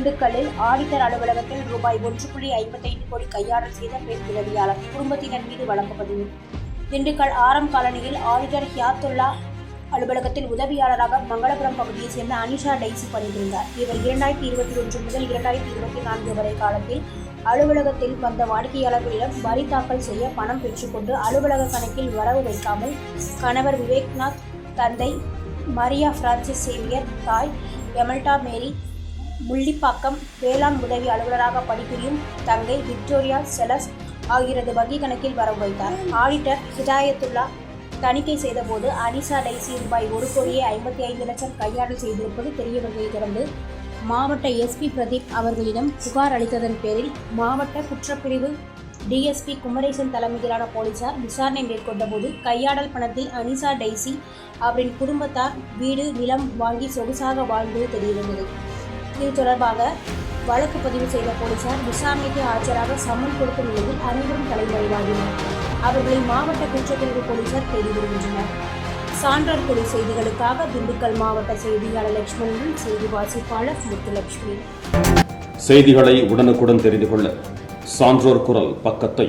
திண்டுக்கல்லில் ஆடிட்டர் அலுவலகத்தில் ரூபாய் ஒன்று புள்ளி ஐம்பத்தைந்து கோடி கையாடல் செய்த பெண் உதவியாளர் குடும்பத்தினர் மீது வழக்கு பதிவு. திண்டுக்கல் ஆரம் காலனியில் ஆடிட்டர் ஹியாத்துல்லா அலுவலகத்தில் உதவியாளராக மங்களபுரம் பகுதியைச் சேர்ந்த அனிஷா டைசி பணிபுரிந்தார். இவர் இரண்டாயிரத்தி இருபத்தி ஒன்று முதல் இரண்டாயிரத்தி இருபத்தி நான்கு வரை காலத்தில் அலுவலகத்தில் வந்த வாடிக்கையாளர்களிடம் வரி தாக்கல் செய்ய பணம் பெற்றுக்கொண்டு அலுவலக கணக்கில் வரவு வைக்காமல் கணவர் விவேக்நாத் தந்தை மரியா பிரான்சிஸ் சேவியர் தாய் எமல்டா மேரி முள்ளிப்பாக்கம் வேளாண் உதவி அலுவலராக பணிபுரியும் தங்கை விக்டோரியா செலஸ் ஆகியோரது வங்கி கணக்கில் வரவு வைத்தார். ஆடிட்டர் ஹிதாயத்துல்லா தணிக்கை செய்தபோது அனிசா டைசி ரூபாய் ஒரு கோடியே ஐம்பத்தி ஐந்து லட்சம் கையாடல் செய்திருப்பது தெரியவந்ததைத் தொடர்ந்து மாவட்ட எஸ்பி பிரதீப் அவர்களிடம் புகார் அளித்ததன் பேரில் மாவட்ட குற்றப்பிரிவு டிஎஸ்பி குமரேசன் தலைமையிலான போலீசார் விசாரணை மேற்கொண்டபோது கையாடல் பணத்தில் அனிசா டைசி அவரின் குடும்பத்தார் வீடு நிலம் வாங்கி சொகுசாக வாழ்ந்தது தெரியவந்தது இது தொடர்பாக வழக்கு பதிவு செய்த போலீசார் விசாரணைக்கு ஆஜராக சம்மன் கொடுத்த நிலையில் அனைவரும் தலைமறைவாகினர். அவர்களை மாவட்ட குற்றப்பிரிவு போலீசார் தேடி வருகின்றனர். சான்றோர் கொலை செய்திகளுக்காக திண்டுக்கல் மாவட்ட செய்தியாளர் லட்சுமணன் செய்தி வாசிப்பாளர் முத்துலட்சுமி. செய்திகளை உடனுக்குடன் தெரிந்து கொள்ள சான்றோர் குரல் பக்கத்தை